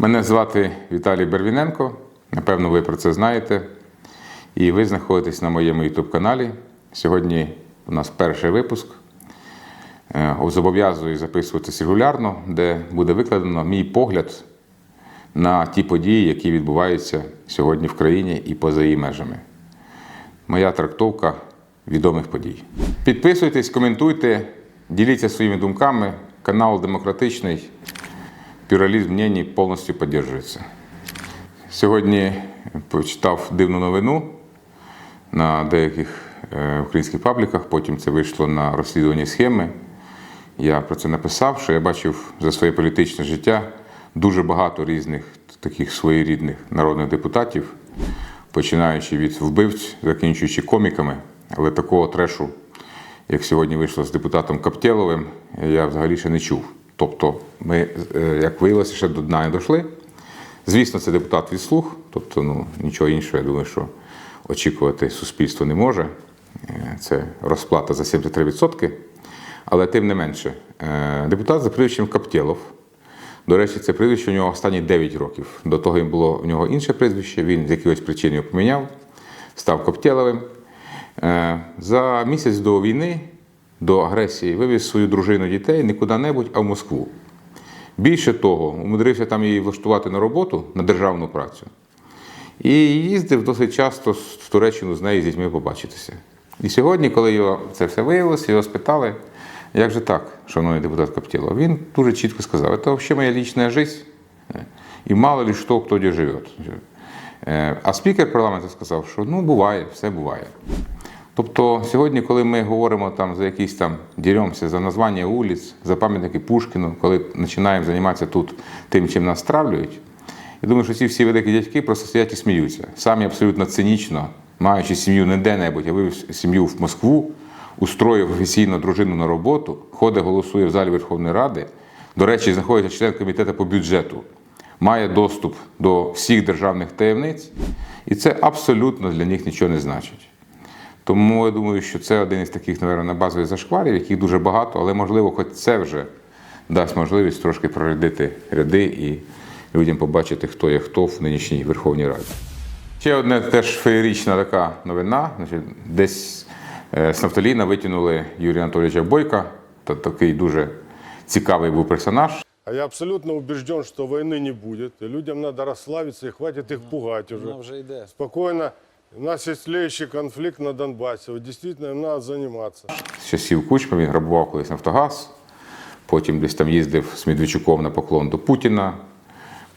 Мене звати Віталій Бервіненко. Напевно, ви про це знаєте. І ви знаходитесь на моєму YouTube каналі. Сьогодні у нас перший випуск. Е, Зобов'язую записуватись регулярно, де буде викладено мій погляд на ті події, які відбуваються сьогодні в країні і поза її межами. Моя трактовка відомих подій. Підписуйтесь, коментуйте, діліться своїми думками. Канал демократичний. Плюралізм мнений повністю підтримується. Сьогодні почитав дивну новину на деяких е, українських пабліках, потім це вийшло на розслідуванні схеми. Я про це написав, що я бачив за своє політичне життя дуже багато різних таких своєрідних народних депутатів, починаючи від вбивць, закінчуючи коміками, але такого трешу, як сьогодні вийшло з депутатом Каптєловим, я взагалі ще не чув. Тобто, ми, е, як виявилося, ще до дна не дійшли. Звісно, це депутат від слух, тобто ну, нічого іншого, я думаю, що очікувати суспільство не може. Е, Це розплата за 73%. Але тим не менше, е, депутат за прізвищем Каптєлов. До речі, це прізвище у нього останні 9 років. До того було у нього інше прізвище, він з якихось причин його поміняв, став Коптєловим. За місяць до війни, до агресії, вивіз свою дружину дітей не куди-небудь, а в Москву. Більше того, умудрився там її влаштувати на роботу на державну працю. І їздив досить часто в Туреччину з нею з дітьми побачитися. І сьогодні, коли його це все виявилося, його спитали, як же так, шановний депутат Коптєлов, він дуже чітко сказав, це взагалі моя лічна життя, і мало ли що, хто де живе. Е, А спікер парламенту сказав, що ну буває, все буває. Тобто сьогодні, коли ми говоримо там за якісь там діремося за названня вулиць, за пам'ятники Пушкіну, коли починаємо займатися тут тим, чим нас стравлюють, я думаю, що ці всі великі дядьки просто сидять і сміються. Самі абсолютно цинічно, маючи сім'ю не де-небудь, а вивів сім'ю в Москву, устроїв офіційно дружину на роботу, ходить, голосує в залі Верховної Ради. До речі, знаходиться член комітету по бюджету, має доступ до всіх державних таємниць, і це абсолютно для них нічого не значить. Тому я думаю, що це один із таких, мабуть, базових зашкварів, яких дуже багато, але можливо, хоч це вже дасть можливість трошки прорядити ряди і людям побачити, хто є хто в нинішній Верховній Раді. Ще одна теж феєрічна така новина. Значить, десь е, з Нафталіна витягнули Юрія Анатолійовича Бойка, та такий дуже цікавий був персонаж. А я абсолютно убежден, что войны не будет. И людям надо расслабиться и хватит их пугать уже. Вона вже йде. Спокойно. У нас есть тлеющий конфликт на. Вот действительно им надо заниматься. з часів Кучми він грабував колись Нафтогаз, потім десь там їздив з Медведчуком на поклон до Путіна,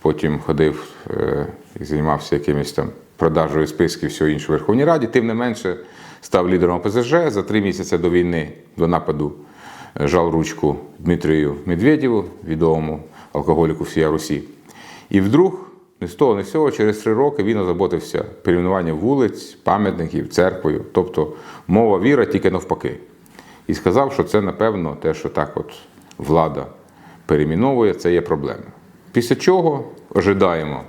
потім ходив е, і займався якимись там продажею списків всього іншого в Верховній Раді. Тим не менше став лідером ОПЗЖ за три місяці до війни, до нападу, е, жав ручку Дмитрію Медведєву, відомому алкоголіку всія Русі. І вдруг, не з того, не з цього, через три роки він озаботився перейменуванням вулиць, пам'ятників, церквою, тобто мова віра тільки навпаки. І сказав, що це, напевно, те, що так от влада перейменовує, це є проблема. Після чого ожидаємо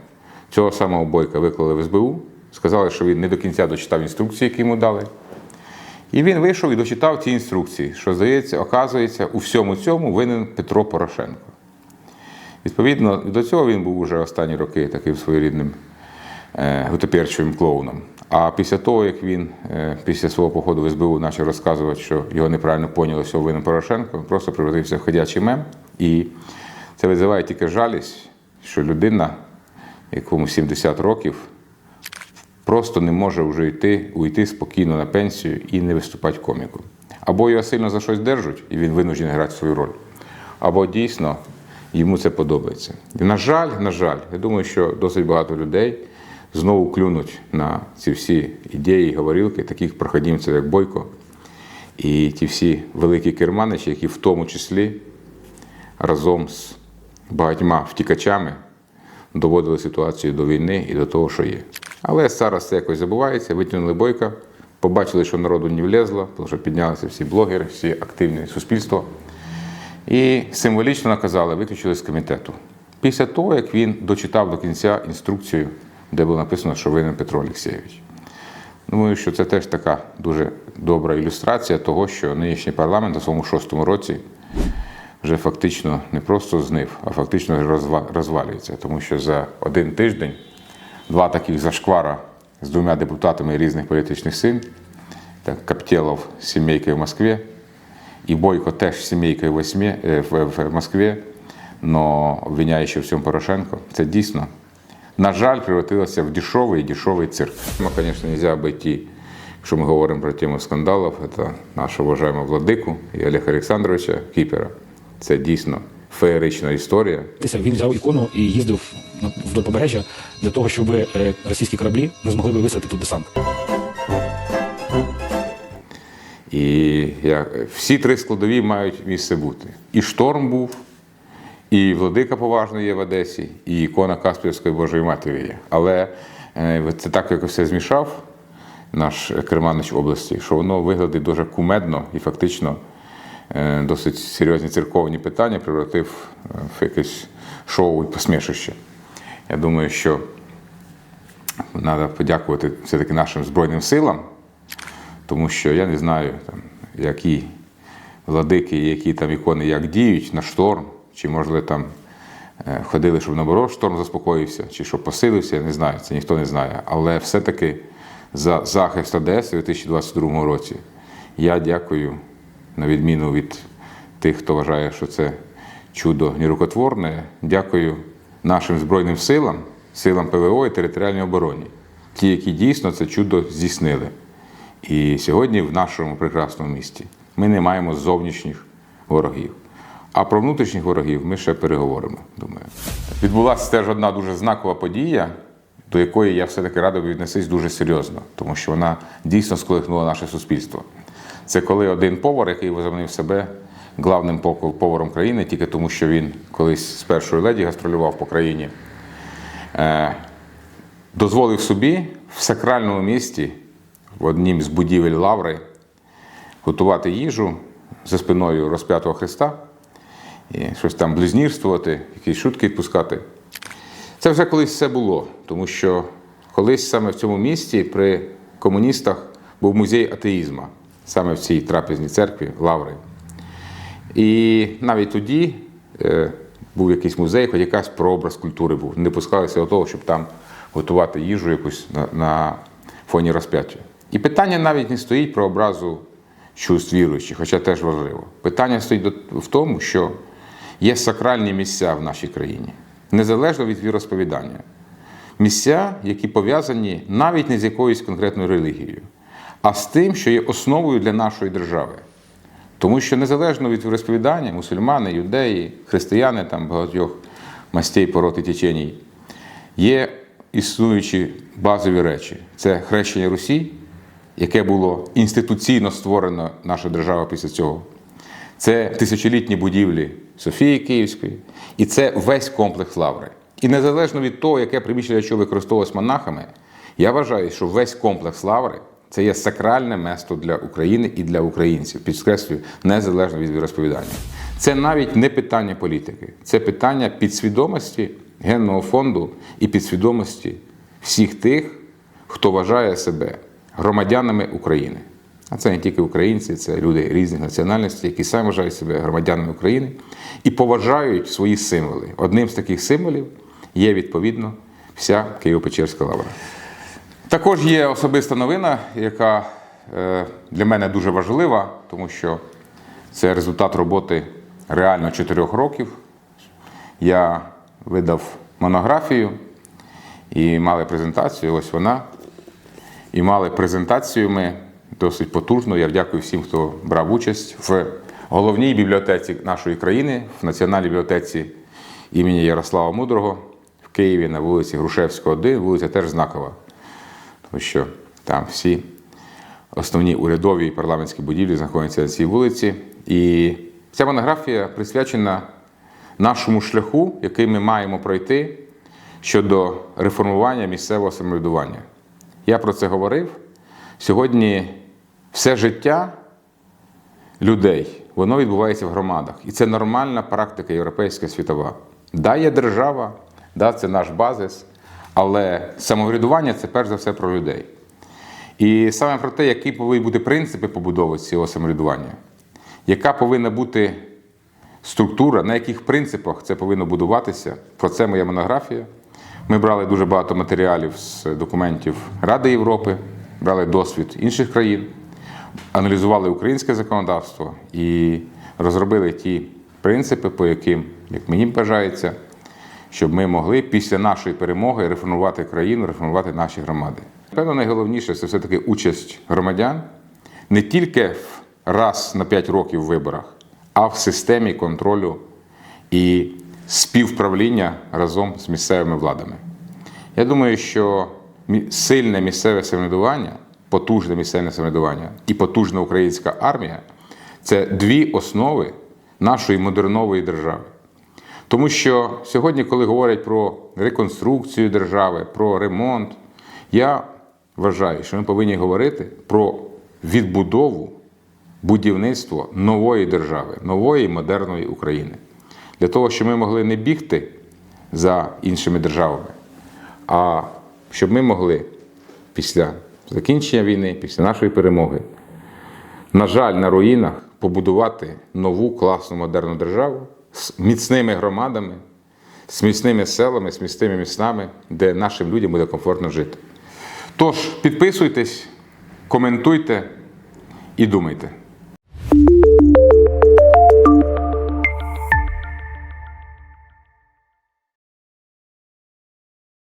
цього самого бойка виклали в СБУ, сказали, що він не до кінця дочитав інструкції, які йому дали. І він вийшов і дочитав ті інструкції, що, здається, оказується, у всьому цьому винен Петро Порошенко. Відповідно, до цього він був уже останні роки таким своєрідним е, клоуном. А після того, як він е, після свого походу в СБУ почав розказувати, що його неправильно поняли, що винен Порошенко, він просто превратився в ходячий мем. І це визиває тільки жалість, що людина, якому 70 років, просто не може вже йти, уйти спокійно на пенсію і не виступати коміком. Або його сильно за щось держать, і він винуждений грати свою роль, або дійсно йому це подобається. І, на жаль, на жаль, я думаю, що досить багато людей знову клюнуть на ці всі ідеї і говорилки, таких проходімців, як Бойко, і ті всі великі керманичі, які в тому числі разом з багатьма втікачами доводили ситуацію до війни і до того, що є. Але зараз це якось забувається, витягнули бойка, побачили, що народу не влезло, тому що піднялися всі блогери, всі активні суспільство. І символічно наказали, виключили з комітету. Після того, як він дочитав до кінця інструкцію, де було написано, що винен Петро Олексійович. Думаю, що це теж така дуже добра ілюстрація того, що нинішній парламент у своєму шостому році вже фактично не просто знив, а фактично розва- розвалюється. Тому що за один тиждень два таких зашквара з двома депутатами різних політичних сил, так, Каптєлов з сімейкою в Москві, і Бойко теж сімейкою в, Осьмі- е, в, в Москві, но обвиняючи в цьому Порошенко, це дійсно, на жаль, превратилося в дешевий дешевий цирк. Ну, звісно, не можна обійти, якщо ми говоримо про тему скандалів, це нашого вважаємо владику і Олега Олександровича Кіпера. Це дійсно феєрична історія. Він взяв ікону і їздив вдоль побережжя для того, щоб е, російські кораблі не змогли би висадити тут десант. І я, всі три складові мають місце бути. І шторм був, і владика поважний є в Одесі, і ікона Каспівської Божої Матері є. Але е, це так як все змішав наш керманич області, що воно виглядить дуже кумедно і фактично е, досить серйозні церковні питання превратив е, в якесь шоу і посмішище. Я думаю, що треба подякувати все-таки нашим Збройним силам, тому що я не знаю, там, які владики, які там ікони як діють на шторм, чи можливо там е, ходили, щоб наоборот шторм заспокоївся, чи щоб посилився, я не знаю, це ніхто не знає. Але все-таки за захист Одеси у 2022 році я дякую, на відміну від тих, хто вважає, що це чудо нерукотворне, дякую нашим Збройним силам, силам ПВО і територіальній обороні, ті, які дійсно це чудо здійснили. І сьогодні в нашому прекрасному місті ми не маємо зовнішніх ворогів. А про внутрішніх ворогів ми ще переговоримо, думаю. Відбулася теж одна дуже знакова подія, до якої я все-таки радий віднесись дуже серйозно, тому що вона дійсно сколихнула наше суспільство. Це коли один повар, який возомнив себе главним поваром країни, тільки тому, що він колись з першої леді гастролював по країні, е, дозволив собі в сакральному місті, в однім з будівель Лаври, готувати їжу за спиною розп'ятого Христа, і щось там близнірствувати, якісь шутки відпускати. Це вже колись все було, тому що колись саме в цьому місті при комуністах був музей атеїзму, саме в цій трапезній церкві Лаври. І навіть тоді е, був якийсь музей, хоч якась прообраз культури був. Не пускалися до того, щоб там готувати їжу якусь на, на фоні розп'яття. І питання навіть не стоїть про образу чувств віруючих, хоча теж важливо. Питання стоїть в тому, що є сакральні місця в нашій країні, незалежно від віросповідання. Місця, які пов'язані навіть не з якоюсь конкретною релігією, а з тим, що є основою для нашої держави. Тому що незалежно від розповідання, мусульмани, юдеї, християни, там багатьох мастей, пород і теченій, є існуючі базові речі. Це хрещення Русі, яке було інституційно створено наша держава після цього. Це тисячолітні будівлі Софії Київської, і це весь комплекс лаври. І незалежно від того, яке приміщення що використовувалось монахами, я вважаю, що весь комплекс лаври це є сакральне место для України і для українців, підкреслюю, незалежно від розповідання. Це навіть не питання політики, це питання підсвідомості генного фонду і підсвідомості всіх тих, хто вважає себе громадянами України. А це не тільки українці, це люди різних національностей, які самі вважають себе громадянами України і поважають свої символи. Одним з таких символів є відповідно вся Києво-Печерська лавра. Також є особиста новина, яка е, для мене дуже важлива, тому що це результат роботи реально чотирьох років. Я видав монографію і мали презентацію. Ось вона. І мали презентацію ми досить потужну. Я дякую всім, хто брав участь в головній бібліотеці нашої країни, в Національній бібліотеці імені Ярослава Мудрого в Києві на вулиці Грушевського, 1, вулиця теж знакова, тому що там всі основні урядові і парламентські будівлі знаходяться на цій вулиці. І ця монографія присвячена нашому шляху, який ми маємо пройти щодо реформування місцевого самоврядування. Я про це говорив. Сьогодні все життя людей, воно відбувається в громадах. І це нормальна практика європейська світова. Да, є держава, да, це наш базис, але самоврядування це перш за все про людей. І саме про те, які повинні бути принципи побудови цього самоврядування, яка повинна бути структура, на яких принципах це повинно будуватися. Про це моя монографія. Ми брали дуже багато матеріалів з документів Ради Європи, брали досвід інших країн, аналізували українське законодавство і розробили ті принципи, по яким, як мені бажається, щоб ми могли після нашої перемоги реформувати країну, реформувати наші громади. Певно, найголовніше це все-таки участь громадян не тільки в раз на 5 років в виборах, а в системі контролю і співправління разом з місцевими владами. Я думаю, що сильне місцеве самоврядування, потужне місцеве самоврядування і потужна українська армія це дві основи нашої модернової держави. Тому що сьогодні, коли говорять про реконструкцію держави, про ремонт, я вважаю, що ми повинні говорити про відбудову, будівництво нової держави, нової модерної України. Для того, щоб ми могли не бігти за іншими державами, а щоб ми могли після закінчення війни, після нашої перемоги, на жаль, на руїнах побудувати нову класну модерну державу з міцними громадами, з міцними селами, з міцними містами, де нашим людям буде комфортно жити. Тож підписуйтесь, коментуйте і думайте.